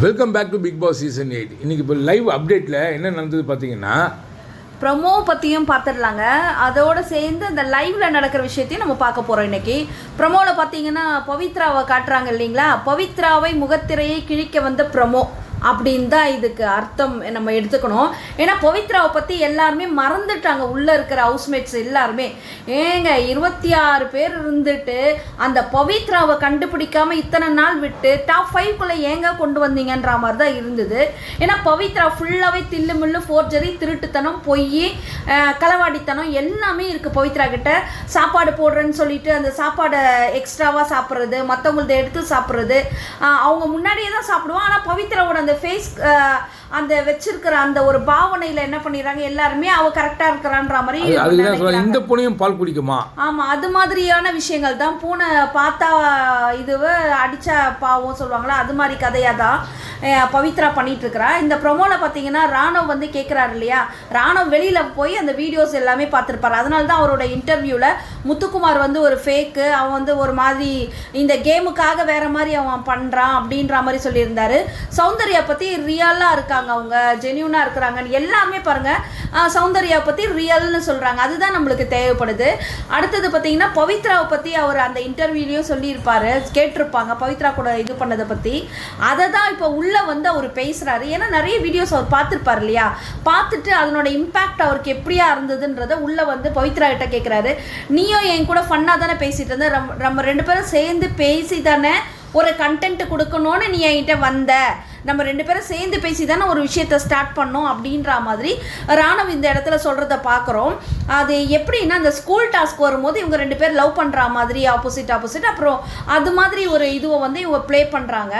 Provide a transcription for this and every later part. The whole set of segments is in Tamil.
Welcome back to Bigg Boss season eight இன்னைக்கு இப்போ லைவ் அப்டேட்டில் என்ன நடந்தது பார்த்தீங்கன்னா ப்ரமோ பற்றியும் பார்த்துடலாங்க அதோட சேர்ந்து அந்த லைவ்ல நடக்கிற விஷயத்தையும் நம்ம பார்க்க போகிறோம் இன்னைக்கு. ப்ரமோவில் பார்த்தீங்கன்னா பவித்ராவை காட்டுறாங்க இல்லைங்களா? பவித்ராவை முகத்திரையை கிழிக்க வந்த ப்ரமோ அப்படின்னு தான் இதுக்கு அர்த்தம் நம்ம எடுத்துக்கணும். ஏன்னா பவித்ராவை பற்றி எல்லாருமே மறந்துட்டாங்க. உள்ளே இருக்கிற ஹவுஸ்மேட்ஸ் எல்லாருமே. ஏங்க இருபத்தி ஆறு பேர் இருந்துட்டு அந்த பவித்ராவை கண்டுபிடிக்காமல் இத்தனை நாள் விட்டு டாப் ஃபைவ்குள்ளே ஏங்க கொண்டு வந்தீங்கன்ற மாதிரி தான் இருந்தது. ஏன்னா பவித்ரா ஃபுல்லாகவே தில்லு முள்ளு ஃபோர்ஜரி திருட்டுத்தனம் பொய் களவாடித்தனம் எல்லாமே இருக்குது பவித்ரா கிட்ட. சாப்பாடு போடுறேன்னு சொல்லிட்டு அந்த சாப்பாடை எக்ஸ்ட்ராவாக சாப்பிட்றது மற்றவங்கள்த எடுத்து சாப்பிட்றது. அவங்க முன்னாடியே தான் சாப்பிடுவோம் ஆனால் பவித்ராவோட அந்த ஃபேஸ் அந்த வச்சிருக்கிற அந்த ஒரு பாவனையில் என்ன பண்ணிடுறாங்க? எல்லாருமே அவ கரெக்டாக இருக்கிறான்ற மாதிரி. இந்த பூனையும் பால் குடிக்குமா? ஆமாம் அது மாதிரியான விஷயங்கள் தான். பூனை பார்த்தா இதுவை அடித்தா பாவம் சொல்லுவாங்களா? அது மாதிரி கதையாக தான் பவித்ரா பண்ணிட்டு இருக்கிறா இந்த ப்ரொமோவில் பார்த்தீங்கன்னா ராணவ் வந்து கேட்குறாரு இல்லையா? ராணவ் வெளியில் போய் அந்த வீடியோஸ் எல்லாமே பார்த்துருப்பாரு. அதனால தான் அவரோட இன்டர்வியூவில் முத்துக்குமார் வந்து ஒரு ஃபேக்கு அவன் வந்து ஒரு மாதிரி இந்த கேமுக்காக வேற மாதிரி அவன் பண்ணுறான் அப்படின்ற மாதிரி சொல்லியிருந்தாரு. சௌந்தர்யா பற்றி ரியலாக இருக்காங்க அவங்க ஜென்யூனாக இருக்கிறாங்கன்னு எல்லாமே பாருங்கள் சௌந்தர்யா பற்றி ரியல்னு சொல்கிறாங்க அதுதான் நம்மளுக்கு தேவைப்படுது. அடுத்தது பார்த்தீங்கன்னா பவித்ராவை பற்றி அவர் அந்த இன்டர்வியூலையும் சொல்லியிருப்பாரு. கேட்டிருப்பாங்க பவித்ரா கூட இது பண்ணதை பற்றி அதை தான் இப்போ உள்ளே வந்து அவர் பேசுகிறாரு ஏன்னா நிறைய வீடியோஸ் அவர் பார்த்துருப்பார் இல்லையா? பார்த்துட்டு அதனோட இம்பேக்ட் அவருக்கு எப்படியா இருந்ததுன்றத உள்ளே வந்து பவித்ரா கிட்ட கேட்குறாரு நீயும் என் கூட ஃபன்னாக தானே பேசிகிட்டு இருந்த. நம்ம நம்ம ரெண்டு பேரும் சேர்ந்து பேசி தானே ஒரு கண்டென்ட் கொடுக்கணும்னு நீ என்கிட்ட வந்த. நம்ம ரெண்டு பேரும் சேர்ந்து பேசி தானே ஒரு விஷயத்த ஸ்டார்ட் பண்ணோம் அப்படின்ற மாதிரி ராணவ் இந்த இடத்துல சொல்கிறத பார்க்குறோம். அது எப்படின்னா அந்த ஸ்கூல் டாஸ்க் வரும்போது இவங்க ரெண்டு பேர் லவ் பண்ணுற மாதிரி ஆப்போசிட் ஆப்போசிட் அப்புறம் அது மாதிரி ஒரு இதுவை வந்து இவங்க ப்ளே பண்ணுறாங்க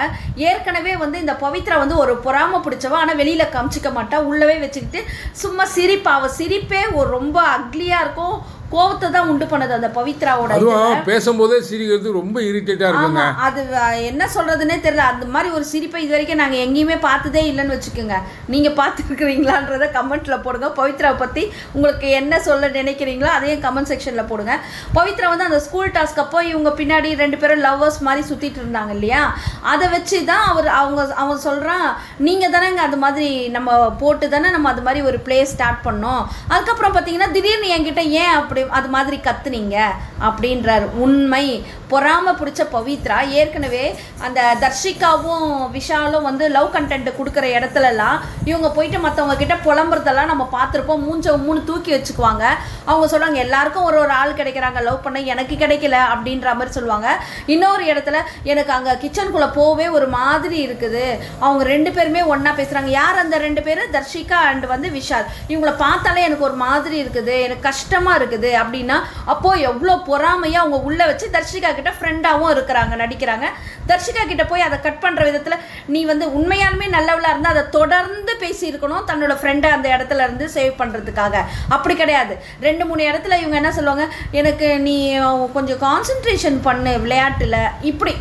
ஏற்கனவே வந்து இந்த பவித்ரா வந்து ஒரு பொறாம பிடிச்சவா ஆனால் வெளியில் காமிச்சிக்க மாட்டா உள்ளவே வச்சுக்கிட்டு சும்மா சிரிப்பா. அவள் சிரிப்பே ஒரு ரொம்ப அக்லியாக இருக்கும். கோவத்தை தான் உண்டு பண்ணுது அந்த பவித்ராவோட. அதுவும் பேசும்போதே சிரிக்கிறது ரொம்ப இரிட்டேட்டாக இருக்குங்க. அது என்ன சொல்றதுன்னே தெரியல. அந்த மாதிரி ஒரு சிரிப்பை இது வரைக்கும் நாங்கள் எங்கேயுமே பார்த்ததே இல்லைன்னு வச்சுக்கோங்க. நீங்கள் பார்த்துருக்குறீங்களான்றத கமெண்ட்டில் போடுங்க. பவித்ராவை பற்றி உங்களுக்கு என்ன சொல்ல நினைக்கிறீங்களோ அதையும் கமெண்ட் செக்ஷனில் போடுங்க. பவித்ரா வந்து அந்த ஸ்கூல் டாஸ்க் அப்போ இவங்க பின்னாடி ரெண்டு பேரும் லவ்வர்ஸ் மாதிரி சுற்றிட்டு இருந்தாங்க இல்லையா? அதை வச்சு தான் அவர் அவங்க அவன் சொல்கிறான் நீங்கள் தானேங்க அது மாதிரி நம்ம போட்டு தானே நம்ம அது மாதிரி ஒரு ப்ளே ஸ்டார்ட் பண்ணோம். அதுக்கப்புறம் பார்த்தீங்கன்னா திடீர்னு என்கிட்ட ஏன் அப்படி அப்படி அது மாதிரி கத்துனீங்க அப்படின்றார். உண்மை. பொறாம பிடிச்ச பவித்ரா ஏற்கனவே அந்த தர்ஷிகாவும் விஷாலும் வந்து லவ் கண்டென்ட் கொடுக்குற இடத்துலலாம் இவங்க போயிட்டு மற்றவங்க கிட்ட புலம்புறதெல்லாம் நம்ம பார்த்துருப்போம். மூஞ்ச மூணு தூக்கி வச்சுக்குவாங்க. அவங்க சொல்லுவாங்க எல்லாருக்கும் ஒரு ஒரு ஆள் கிடைக்கிறாங்க. லவ் பண்ண எனக்கு கிடைக்கல அப்படின்ற மாதிரி சொல்லுவாங்க. இன்னொரு இடத்துல எனக்கு அங்கே கிச்சனுக்குள்ளே போகவே ஒரு மாதிரி இருக்குது. அவங்க ரெண்டு பேருமே ஒன்றா பேசுகிறாங்க யார் அந்த ரெண்டு பேர்? தர்ஷிகா அண்ட் வந்து விஷால். இவங்கள பார்த்தாலே எனக்கு ஒரு மாதிரி இருக்குது. எனக்கு கஷ்டமாக இருக்குது. அப்படின்னா அப்போது எவ்வளோ பொறாமையாக அவங்க உள்ளே வச்சு தர்ஷிகா கிட்ட ஃப்ரெண்டாகவும் இருக்கிறாங்க நடிக்கிறாங்க. தர்ஷிகா கிட்ட போய் அதை கட் பண்ணுற விதத்தில் நீ வந்து உண்மையாலுமே நல்லவளாக இருந்தால் அதை தொடர்ந்து பேசியிருக்கணும் தன்னோட ஃப்ரெண்டை அந்த இடத்துல இருந்து சேவ் பண்ணுறதுக்காக அப்படி கிடையாது. ரெண்டு மூணு இடத்துல இவங்க என்ன சொல்லுவாங்க எனக்கு நீ கொஞ்சம் கான்சென்ட்ரேஷன் பண்ணு விளையாட்டில். இப்படி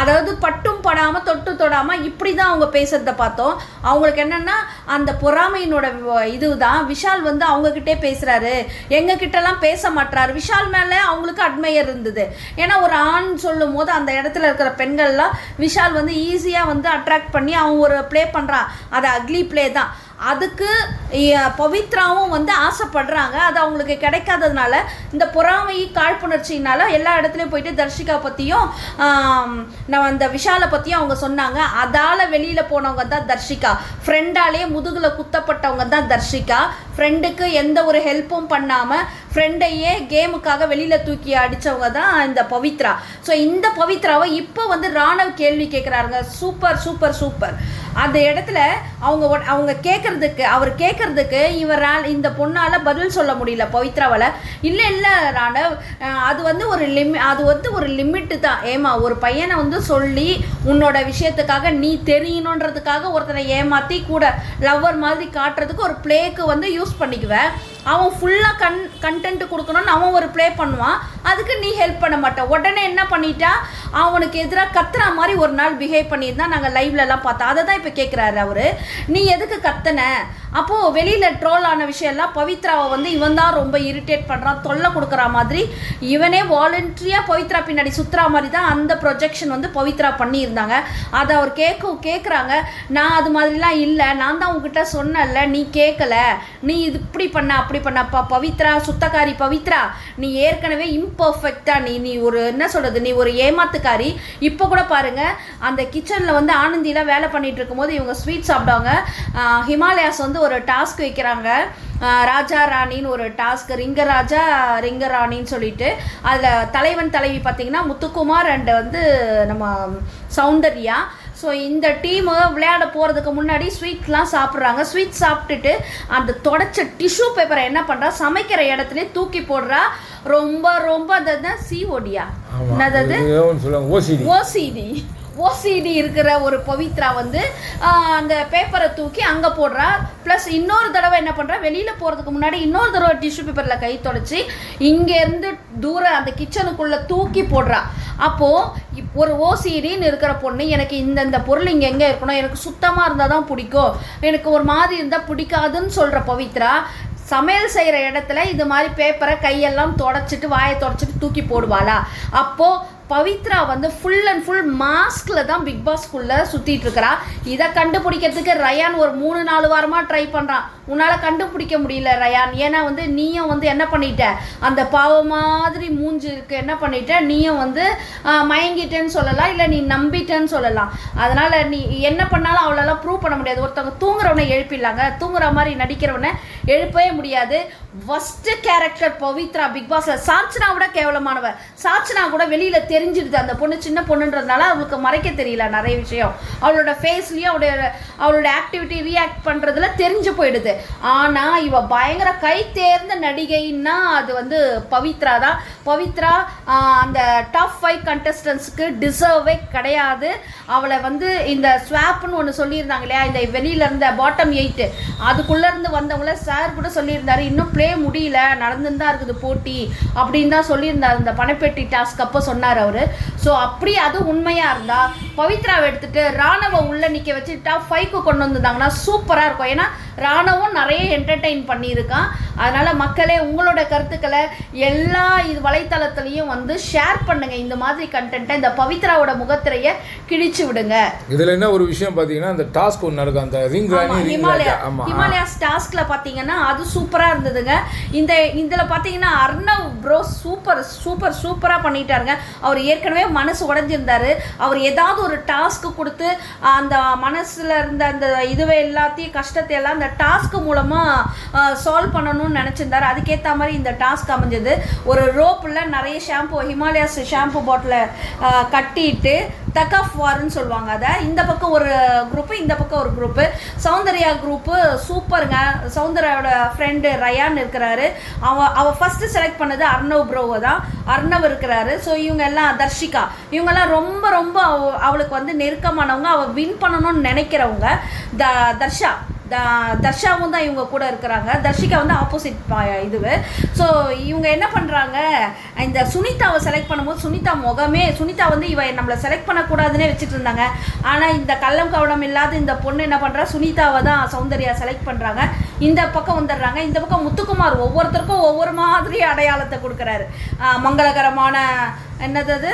அதாவது பட்டும் படாமல் தொட்டு தொடாமல் இப்படி தான் அவங்க பேசுகிறத பார்த்தோம். அவங்களுக்கு என்னென்னா அந்த பொறாமையினோட இது தான் விஷால் வந்து அவங்கக்கிட்டே பேசுகிறாரு எங்ககிட்டலாம் பேச மாட்டுறாரு விஷால் மேலே அவங்களுக்கு அட்மையர் இருந்தது. ஏன்னா ஒரு ஆண் சொல்லும் போது அந்த இடத்துல இருக்கிற பெண்கள்லாம் விஷால் வந்து ஈஸியாக வந்து அட்ராக்ட் பண்ணி அவங்க ஒரு ப்ளே பண்ணுறான் அது அக்லி ப்ளே தான். அதுக்கு பவித்ராவும் வந்து ஆசைப்படுறாங்க. அது அவங்களுக்கு கிடைக்காததுனால இந்த பொறாமை காழ்ப்புணர்ச்சினால எல்லா இடத்துலையும் போயிட்டு தர்ஷிகா பற்றியும் நான் அந்த விஷாலை பற்றியும் அவங்க சொன்னாங்க. அதால் வெளியில் போனவங்க தான் தர்ஷிகா. ஃப்ரெண்டாலே முதுகில் குத்தப்பட்டவங்க தான் தர்ஷிகா. ஃப்ரெண்டுக்கு எந்த ஒரு ஹெல்ப்பும் பண்ணாமல் ஃப்ரெண்டையே கேமுக்காக வெளியில் தூக்கி அடித்தவங்க தான் இந்த பவித்ரா. ஸோ இந்த பவித்ராவை இப்போ வந்து ராணவ் கேள்வி கேட்குறாருங்க சூப்பர் சூப்பர் சூப்பர். அந்த இடத்துல அவங்க ஒ- அவங்க கேட்குறதுக்கு அவர் கேட்குறதுக்கு இவரால் இந்த பொண்ணால் பதில் சொல்ல முடியல பவித்ராவால். இல்லை இல்லை ராணவ். அது வந்து ஒரு லிமி அது வந்து ஒரு லிமிட்டு தான். ஏமா ஒரு பையனை வந்து சொல்லி உன்னோட விஷயத்துக்காக நீ தெரியணுன்றதுக்காக ஒருத்தனை ஏமாற்றி கூட லவ்வர் மாதிரி காட்டுறதுக்கு ஒரு ப்ளேக்கு வந்து யூஸ் பண்ணிக்குவேன் அவன் ஃபுல்லாக கன் கண்டென்ட் கொடுக்கணும்னு அவன் ஒரு ப்ளே பண்ணுவான். அதுக்கு நீ ஹெல்ப் பண்ண மாட்டேன் உடனே என்ன பண்ணிட்டா? அவனுக்கு எதிராக கத்துற மாதிரி ஒரு நாள் பிஹேவ் பண்ணியிருந்தா நாங்கள் லைவ்லலாம் பார்த்தோம் அதை தான் இப்போ கேட்குறாரு அவர். நீ எதுக்கு கத்துன? அப்போது வெளியில் ட்ரோல் ஆன விஷயம்லாம் பவித்ராவை வந்து இவன் தான் ரொம்ப இரிட்டேட் பண்ணுறான் தொல்லை கொடுக்குற மாதிரி. இவனே வாலண்ட்ரியாக பவித்ரா பின்னாடி சுற்றுற மாதிரி தான் அந்த ப்ரொஜெக்ஷன் வந்து பவித்ரா பண்ணியிருந்தாங்க. அதை அவர் கேட்க கேட்குறாங்க நான் அது மாதிரிலாம் இல்லை நான் தான் உங்ககிட்ட சொன்னேன்ல நீ கேட்கல நீ இது இப்படி பண்ண அப்படி பண்ணப்பா பவித்ரா சுத்தக்காரி பவித்ரா நீ ஏற்கனவே இம்பர்ஃபெக்டா நீ நீ ஒரு என்ன சொல்கிறது நீ ஒரு ஏமாத்துக்காரி. இப்போ கூட பாருங்க அந்த கிச்சனில் வந்து ஆனந்தியில் வேலை பண்ணிகிட்டு இருக்கும்போது இவங்க ஸ்வீட் சாப்பிடுவாங்க. ஹிமாலயாஸ் வந்து ஒரு டாஸ்க் வைக்கிறாங்க. ராஜா ராணின்னு ஒரு டாஸ்க் ரிங்கராஜா ரிங்கராணின்னு சொல்லிட்டு. அதில் தலைவன் தலைவி பார்த்தீங்கன்னா முத்துக்குமார் அண்ட் வந்து நம்ம சௌந்தர்யா. ஸோ இந்த டீமு விளையாட போகிறதுக்கு முன்னாடி ஸ்வீட்லாம் சாப்பிட்றாங்க. ஸ்வீட் சாப்பிட்டுட்டு அந்த தொடச்ச டிஷ்யூ பேப்பரை என்ன பண்ணுறா சமைக்கிற இடத்துல தூக்கி போடுறா. ரொம்ப ரொம்ப அந்த சிஓடியா என்னது ஓசிடி ஓசிடி ஓசிடி இருக்கிற ஒரு பவித்ரா வந்து அந்த பேப்பரை தூக்கி அங்கே போடுறா. ப்ளஸ் இன்னொரு தடவை என்ன பண்ணுறா வெளியில் போகிறதுக்கு முன்னாடி இன்னொரு தடவை டிஷ்யூ பேப்பரில் கை தொடச்சி இங்கேருந்து தூரம் அந்த கிச்சனுக்குள்ளே தூக்கி போடுறா. அப்போது ஒரு ஓசிடின்னு இருக்கிற பொண்ணு எனக்கு இந்தந்த பொருள் இங்கே எங்கே இருக்கணும்? எனக்கு சுத்தமாக இருந்தால் தான் பிடிக்கும். எனக்கு ஒரு மாதிரி இருந்தால் பிடிக்காதுன்னு சொல்கிற பவித்ரா சமையல் செய்கிற இடத்துல இது மாதிரி பேப்பரை கையெல்லாம் தொடச்சிட்டு வாயை தொடச்சிட்டு தூக்கி போடுவாளா. அப்போது பவித்ரா வந்து ஃபுல் அண்ட் ஃபுல் மாஸ்கில் தான் பிக் பாஸ்க்குள்ளே சுற்றிட்டு இருக்கிறா. இதை கண்டுபிடிக்கிறதுக்கு ரயான் ஒரு மூணு நாலு வாரமாக ட்ரை பண்ணுறான் உன்னால் கண்டுபிடிக்க முடியல ரயான். ஏன்னா வந்து நீயும் வந்து என்ன பண்ணிட்ட? அந்த பாவ மாதிரி மூஞ்சி இருக்கு. என்ன பண்ணிட்ட? நீயும் வந்து மயங்கிட்டேன்னு சொல்லலாம் இல்லை நீ நம்பிட்டேன்னு சொல்லலாம். அதனால் நீ என்ன பண்ணாலும் அவ்வளோலாம் ப்ரூவ் பண்ண முடியாது. ஒருத்தவங்க தூங்குறவனை எழுப்பிடலாங்க. தூங்குற மாதிரி நடிக்கிறவனை எழுப்பவே முடியாது. ஃபஸ்ட்டு கேரக்டர் பவித்ரா பிக் பாஸில் சாச்சனா விட கேவலமானவ சாச்சனா கூட வெளியில் தெரிஞ்சிடுது. அந்த பொண்ணு சின்ன பொண்ணுன்றதுனால அவளுக்கு மறைக்க தெரியல நிறைய விஷயம். அவளோட ஃபேஸ்லேயும் அவளோட அவளோட ஆக்டிவிட்டி ரியாக்ட் பண்ணுறதுல தெரிஞ்சு போயிடுது. ஆனால் இவ பயங்கர கை தேர்ந்த நடிகைன்னா அது வந்து பவித்ரா தான். பவித்ரா அந்த டாப் ஃபைவ் கண்டஸ்டன்ஸுக்கு டிசர்வே கிடையாது. அவளை வந்து இந்த ஸ்வாப்னு ஒன்று சொல்லியிருந்தாங்க இல்லையா? இந்த வெளியில இருந்த பாட்டம் எயிட்டு அதுக்குள்ளேருந்து வந்தவங்கள சார் கூட சொல்லியிருந்தாரு இன்னும் ப்ளே முடியல நடந்துன்னு தான் இருக்குது போட்டி அப்படின்னு தான் சொல்லியிருந்தார். இந்த பணப்பெட்டி டாஸ்க் அப்போ சொன்னார் அவர். ஸோ அப்படி அது உண்மையாக இருந்தா பவித்ராவை எடுத்துகிட்டு ராணுவ உள்ளே நிற்க வச்சு டாப் ஃபைவ்க்கு கொண்டு வந்திருந்தாங்கன்னா சூப்பராக இருக்கும். ஏன்னா ராணவும் நிறைய என்டர்டெயின் பண்ணியிருக்கான். அதனால மக்களே உங்களோட கருத்துக்களை எல்லா இது வலைத்தளத்துலேயும் வந்து ஷேர் பண்ணுங்க. இந்த மாதிரி கண்டென்ட்டை இந்த பவித்ராவோட முகத்திரையை கிழிச்சு விடுங்க. இதில் என்ன ஒரு விஷயம் பார்த்தீங்கன்னா அந்த டாஸ்க் ஒன்று நடக்கும். அந்த ரிங் ஹிமாலயா ஹிமாலயாஸ் டாஸ்க்ல பாத்தீங்கன்னா அது சூப்பரா இருந்ததுங்க. இந்த இதுல பாத்தீங்கன்னா அர்ணவ் ப்ரோ சூப்பர் சூப்பர் சூப்பரா பண்ணிட்டாருங்க. அவர் ஏற்கனவே மனசு உடைஞ்சிருந்தாரு. அவர் ஏதாவது ஒரு டாஸ்க் கொடுத்து அந்த மனசுல இருந்த அந்த இதுவை எல்லாத்தையும் கஷ்டத்தை எல்லாம் அந்த டாஸ்க் மூலமா சால்வ் பண்ணணும்னு நினைச்சிருந்தாரு. அதுக்கேற்ற மாதிரி இந்த டாஸ்க் அமைஞ்சது. ஒரு ரோப்பில் நிறைய ஷாம்பு ஹிமாலயாஸ் ஷாம்பு பாட்டில கட்டிட்டு ஆஃப் வார்னு சொல்லுவாங்க அதை. இந்த பக்கம் ஒரு குரூப்பு இந்த பக்கம் ஒரு குரூப்பு சௌந்தர்யா குரூப்பு சூப்பருங்க. சௌந்தர்யாவோட ஃப்ரெண்டு ரயான் இருக்கிறாரு. அவ அவள் ஃபஸ்ட்டு செலக்ட் பண்ணது அர்ணவ் ப்ரோவை தான். அர்ணவ் இருக்கிறாரு. ஸோ இவங்க எல்லாம் தர்ஷிகா. இவங்கெல்லாம் ரொம்ப ரொம்ப அவ- அவளுக்கு வந்து நெருக்கமானவங்க. அவள் வின் பண்ணணும்னு நினைக்கிறவங்க த தர்ஷா. தர்ஷாவும் தான் இவங்க கூட இருக்கிறாங்க. தர்ஷிகா வந்து ஆப்போசிட் இதுவு. ஸோ இவங்க என்ன பண்ணுறாங்க இந்த சுனிதாவை செலக்ட் பண்ணும்போது சுனிதா முகமே சுனிதா வந்து இவ நம்மளை செலக்ட் பண்ணக்கூடாதுன்னே வச்சுட்டு இருந்தாங்க. ஆனால் இந்த கள்ளம் கவனம் இல்லாத இந்த பொண்ணு என்ன பண்ணுறா சுனிதாவை தான் சௌந்தர்யா செலக்ட் பண்ணுறாங்க இந்த பக்கம் வந்துடுறாங்க. இந்த பக்கம் முத்துக்குமார் ஒவ்வொருத்தருக்கும் ஒவ்வொரு மாதிரி அடையாளத்தை கொடுக்குறாரு. மங்களகரமான என்னது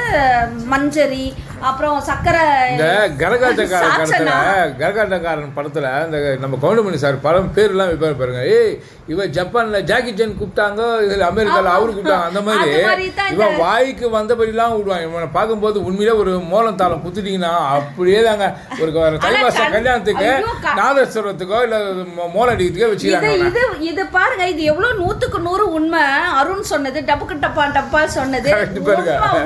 மஞ்சரி அப்புறம் சக்கரை இந்த கரகாட்டக்காரன். படத்தில் கரகாட்டக்காரன் படத்தில் இந்த நம்ம கவுண்டமணி சார் படம் பேர்லாம் வைப்பார் பாருங்க. ஏய் இவ ஜப்பானில் ஜாக்கி சான் கூப்பிட்டாங்க இதில் அமெரிக்காவில் அவரு கூப்பிட்டாங்க அந்த மாதிரி. இவன் வாய்க்கு வந்தபடிலாம் விடுவான். இவனை பார்க்கும்போது உண்மையிலே ஒரு மோளம் தாளம் குத்துட்டீங்கன்னா அப்படியே தாங்க. ஒரு கண்- கல்யாணத்துக்கு நாதஸ்வரத்துக்கோ இல்லை மோளம் அடிக்கிறதுக்கோ வச்சுக்கிறாங்க. இது இது பாருங்க இது எவ்வளவு நூத்துக்கு நூறு உண்மை. அருண் சொன்னது டப்புக்கு டப்பா டப்பா சொன்னது.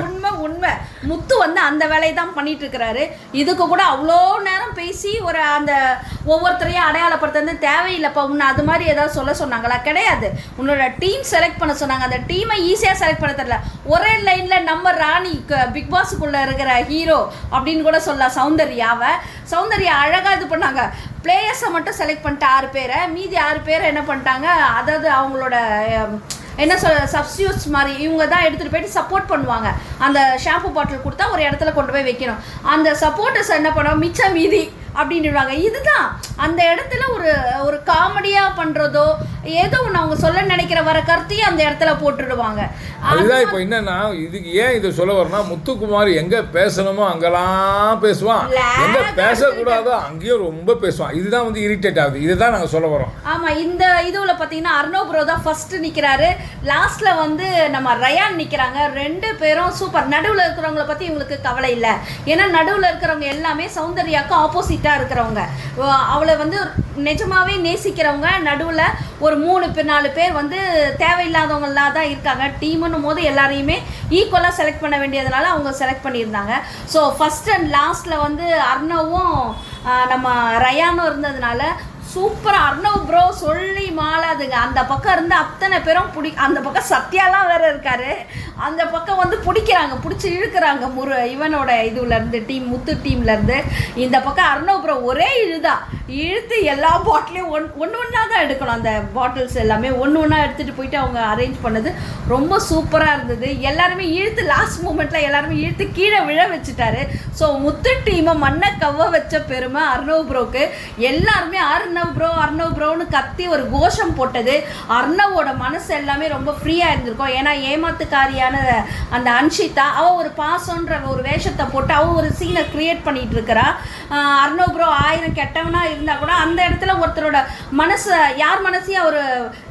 உண்மை உண்மை முத்து வந்து அந்த வேலையை தான் பண்ணிட்டு இருக்கிறாரு இதுக்கு கூட அவ்வளோ நேரம் பேசி ஒரு அந்த ஒவ்வொருத்தரையும் அடையாளப்படுத்துறது தேவையில்லைப்பா. உன்னை அது மாதிரி ஏதாவது சொல்ல சொன்னாங்களா? கிடையாது. உன்னோட டீம் செலக்ட் பண்ண சொன்னாங்க. அந்த டீமை ஈஸியாக செலக்ட் பண்ண தெரியல. ஒரே லைனில் நம்ம ராணி பிக் பாஸுக்குள்ளே இருக்கிற ஹீரோ அப்படின்னு கூட சொல்லலாம். சௌந்தர்யாவை. சௌந்தர்யா அழகாக இது பண்ணாங்க. பிளேயர்ஸை மட்டும் செலக்ட் பண்ணிட்டு ஆறு பேரை. மீதி ஆறு பேரை என்ன பண்ணிட்டாங்க? அதாவது அவங்களோட என்ன சொல் சப்ஸ்டியூட்ஸ் மாதிரி இவங்க தான் எடுத்துகிட்டு போயிட்டு சப்போர்ட் பண்ணுவாங்க. அந்த ஷாம்பு பாட்டில் கொடுத்தா ஒரு இடத்துல கொண்டு போய் வைக்கணும். அந்த சப்போர்ட்டர்ஸ் என்ன பண்ணுவோம் மிச்சம் மீதி அப்படின்னுவாங்க இதுதான். அந்த இடத்துல ஒரு ஒரு காமெடியா பண்றதோ ஏதோ ஒன்று அவங்க சொல்ல நினைக்கிற வர கருத்தையும் அந்த இடத்துல போட்டுடுவாங்க. அதுதான் இப்போ என்னன்னா இதுக்கு ஏன் இதை சொல்ல வரேன்னா முத்துக்குமார் எங்க பேசணுமோ அங்கெல்லாம் பேசுவான். எங்க பேசக்கூடாதோ அங்கேயும் ரொம்ப பேசுவான். இதுதான் வந்து இரிட்டேட் ஆகுது. இதுதான் நாங்க சொல்ல வரோம். ஆமா இந்த இதுல பாத்தீங்கன்னா அர்ணோ ப்ரோ தான் ஃபர்ஸ்ட் நிக்கிறாரு. லாஸ்ட்ல வந்து நம்ம ரயான் நிக்கிறாங்க. ரெண்டு பேரும் சூப்பர் நடுவுல இருக்கிறவங்கள பத்தி இவங்களுக்கு கவலை இல்ல. ஏன்னா நடுவுல இருக்கிறவங்க எல்லாமே சௌந்தர்யாக்கு ஆப்போசிட்டா இருக்கிறவங்க. அவளை வந்து நிஜமாகவே நேசிக்கிறவங்க நடுவில் ஒரு மூணு பேர் நாலு பேர் வந்து தேவையில்லாதவங்களா தான் இருக்காங்க. டீமுன்னும் போது எல்லாரையுமே ஈக்குவலாக செலக்ட் பண்ண வேண்டியதுனால அவங்க செலக்ட் பண்ணியிருந்தாங்க. ஸோ ஃபஸ்ட் அண்ட் லாஸ்ட்டில் வந்து அர்ணவும் நம்ம ரயானும் இருந்ததுனால சூப்பராக அர்ணவ் ப்ரோ சொல்லி மாளாதுங்க. அந்த பக்கம் இருந்து அத்தனை பேரும் பிடி அந்த பக்கம் சத்யாலாம் வேற இருக்காரு. அந்த பக்கம் வந்து பிடிக்கிறாங்க பிடிச்சி இழுக்கிறாங்க முரு இவனோட இதுல இருந்து டீம் முத்து டீம்ல இருந்து. இந்த பக்கம் அர்ணவ் ப்ரோ ஒரே இழுதான் இழுத்து எல்லா பாட்டிலையும் ஒன் ஒன்று ஒன்றா தான் எடுக்கணும். அந்த பாட்டில்ஸ் எல்லாமே ஒன்று ஒன்றா எடுத்துகிட்டு போயிட்டு அவங்க அரேஞ்ச் பண்ணது ரொம்ப சூப்பராக இருந்தது. எல்லாருமே இழுத்து லாஸ்ட் மூமெண்ட்டில் எல்லாருமே இழுத்து கீழே விழ வச்சுட்டாரு. ஸோ முத்து டீமை மண்ணை கவ்வ வச்ச பெருமை அர்ணவ் ப்ரோக்கு எல்லாருமே அர்ணவ் ப்ரோ அர்ணவ் ப்ரோன்னு கத்தி ஒரு கோஷம் போட்டது. அர்ணவோட மனசு எல்லாமே ரொம்ப ஃப்ரீயாக இருந்திருக்கும். ஏன்னா ஏமாத்துக்காரியான அந்த அன்ஷிதா அவள் ஒரு பாசன்ற ஒரு வேஷத்தை போட்டு அவள் ஒரு சீனை க்ரியேட் பண்ணிகிட்டு இருக்கிறா. அர்ணவ் ப்ரோ ஆயிரம் கெட்டவனாக இருந்தால் கூட அந்த இடத்துல ஒருத்தரோட மனசை யார் மனசையும் அவர்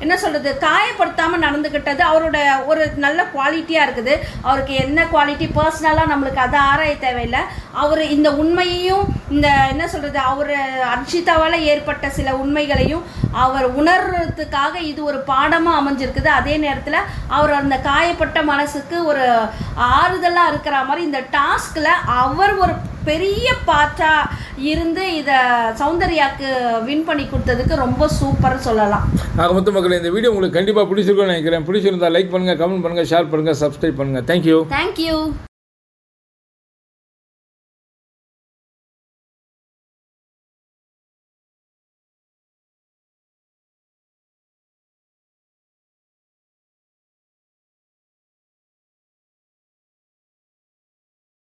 என்ன சொல்கிறது காயப்படுத்தாமல் நடந்துக்கிட்டது அவரோட ஒரு நல்ல குவாலிட்டியாக இருக்குது. அவருக்கு என்ன குவாலிட்டி பர்சனலாக நம்மளுக்கு அதை ஆராய தேவையில்லை. அவர் இந்த உண்மையையும் இந்த என்ன சொல்றது அவர் அர்ஷிதாவால் ஏற்பட்ட சில உண்மைகளையும் அவர் உணர்றதுக்காக இது ஒரு பாடமாக அமைஞ்சிருக்குது. அதே நேரத்தில் அவர் அந்த காயப்பட்ட மனசுக்கு ஒரு ஆறுதலாக இருக்கிற மாதிரி இந்த டாஸ்கில் அவர் ஒரு பெரிய பாட்டா இருந்து இதை சௌந்தர்யாக்கு வின் பண்ணி கொடுத்ததுக்கு ரொம்ப சூப்பர் சொல்லலாம். ஆக மொத்த மக்களே இந்த வீடியோ உங்களுக்கு கண்டிப்பாக பிடிச்சிருக்கும்னு நினைக்கிறேன். பிடிச்சிருந்தா லைக் பண்ணுங்க கமெண்ட் பண்ணுங்க ஷேர் பண்ணுங்க சப்ஸ்கிரைப் பண்ணுங்க. Thank you thank you